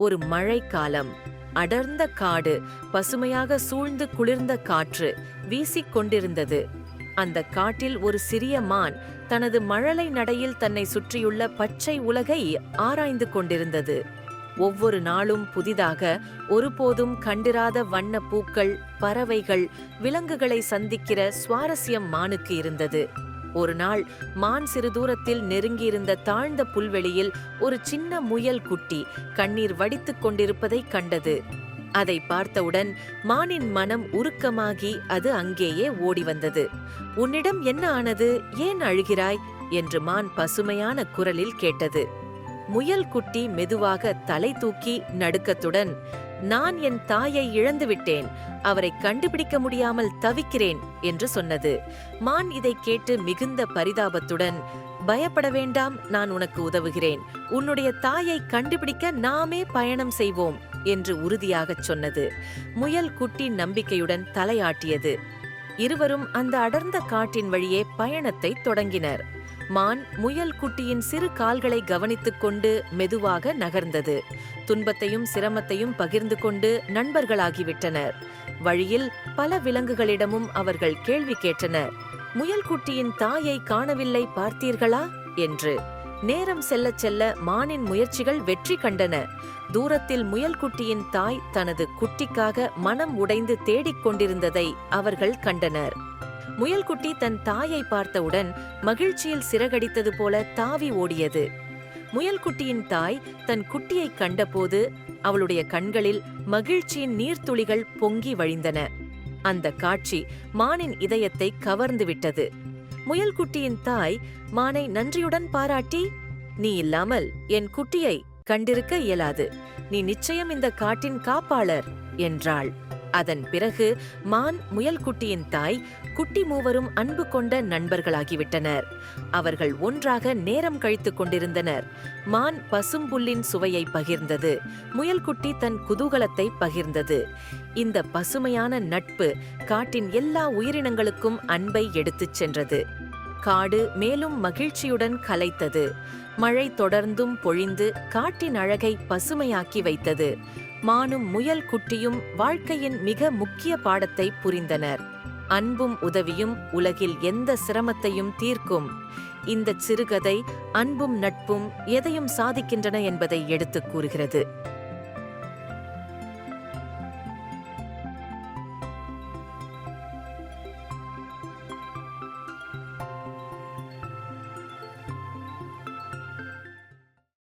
ஒரு மழைக்காலம். அடர்ந்த காடு பசுமையாக சூழ்ந்து குளிர்ந்த காற்று வீசிக் கொண்டிருந்தது. அந்த காட்டில் ஒரு சிறிய மான் தனது மழலை நடையில் தன்னை சுற்றியுள்ள பச்சை உலகை ஆராய்ந்து கொண்டிருந்தது. ஒவ்வொரு நாளும் புதிதாக ஒருபோதும் கண்டிராத வண்ண பூக்கள் பறவைகள் விலங்குகளை சந்திக்கிற சுவாரஸ்யம் மானுக்கு இருந்தது. ஒரு நாள் மான் சிறு தூரத்தில் நெருங்கியிருந்த தாழ்ந்த புல்வெளியில் ஒரு சின்ன முயல் குட்டி கண்ணீர் வடித்துக் கொண்டிருப்பதை கண்டது. அதை பார்த்தவுடன் மானின் மனம் உருக்கமாகி அது அங்கேயே ஓடி வந்தது. உன்னிடம் என்ன ஆனது? ஏன் அழுகிறாய்? என்று மான் பசுமையான குரலில் கேட்டது. முயல் குட்டி மெதுவாக தலை தூக்கி நடுக்கத்துடன் நான் என் தாயை இழந்துவிட்டேன் அவரை கண்டுபிடிக்க முடியாமல் தவிக்கிறேன் என்று சொன்னது. மான் இதை கேட்டு மிகுந்த பரிதாபத்துடன் பயப்பட வேண்டாம் நான் உனக்கு உதவுகிறேன். உன்னுடைய தாயை கண்டுபிடிக்க நாமே பயணம் செய்வோம் என்று உறுதியாகச் சொன்னது. முயல் குட்டி நம்பிக்கையுடன் தலையாட்டியது. இருவரும் அந்த அடர்ந்த காட்டின் வழியே பயணத்தை தொடங்கினர். மான் முயல் குட்டியின் சிறு கால்களை கவனித்துக் கொண்டு மெதுவாக நகர்ந்தது. துன்பத்தையும் சிரமத்தையும் பகிர்ந்து கொண்டு நண்பர்களாகிவிட்டனர். வழியில் பல விலங்குகளிடமும் அவர்கள் கேள்வி கேட்டனர். முயல் குட்டியின் தாயை காணவில்லை பார்த்தீர்களா? என்று. நேரம் செல்லச் செல்ல மானின் முயற்சிகள் வெற்றி கண்டன. தூரத்தில் முயல் குட்டியின் தாய் தனது குட்டிக்காக மனம் உடைந்து தேடிக் கொண்டிருந்ததை அவர்கள் கண்டனர். முயல்குட்டி தன் தாயை பார்த்தவுடன் மகிழ்ச்சியில் சிறகடித்தது போல தாவி ஓடியது. முயல்குட்டியின் தாய் தன் குட்டியைக் கண்டபோது அவளுடைய கண்களில் மகிழ்ச்சியின் நீர்த்துளிகள் பொங்கி வழிந்தன. அந்த காட்சி மானின் இதயத்தை கவர்ந்து விட்டது. முயல்குட்டியின் தாய் மானை நன்றியுடன் பாராட்டி நீ இல்லாமல் என் குட்டியை கண்டிருக்க இயலாது. நீ நிச்சயம் இந்த காட்டின் காப்பாளர் என்றாள். அதன் பிறகு மான் முயல்குட்டியின் தாய் குட்டி மூவரும் அன்பு கொண்ட நண்பர்களாகிவிட்டனர். அவர்கள் ஒன்றாக நேரம் கழித்துக் கொண்டிருந்தனர். மான் பசும்புல்லின் சுவையை பகிர்ந்தது. முயல்குட்டி தன் குதூகலத்தை பகிர்ந்தது. இந்த பசுமையான நட்பு காட்டின் எல்லா உயிரினங்களுக்கும் அன்பை எடுத்துச் சென்றது. காடு மேலும் மகிழ்ச்சியுடன் கலைத்தது. மழை தொடர்ந்தும் பொழிந்து காட்டின் அழகை பசுமையாக்கி வைத்தது. மானும் முயல் குட்டியும் வாழ்க்கையின் மிக முக்கிய பாடத்தை புரிந்தனர். அன்பும் உதவியும் உலகில் எந்த சிரமத்தையும் தீர்க்கும். இந்த சிறுகதை அன்பும் நட்பும் எதையும் சாதிக்கின்றன என்பதை எடுத்துக் கூறுகிறது.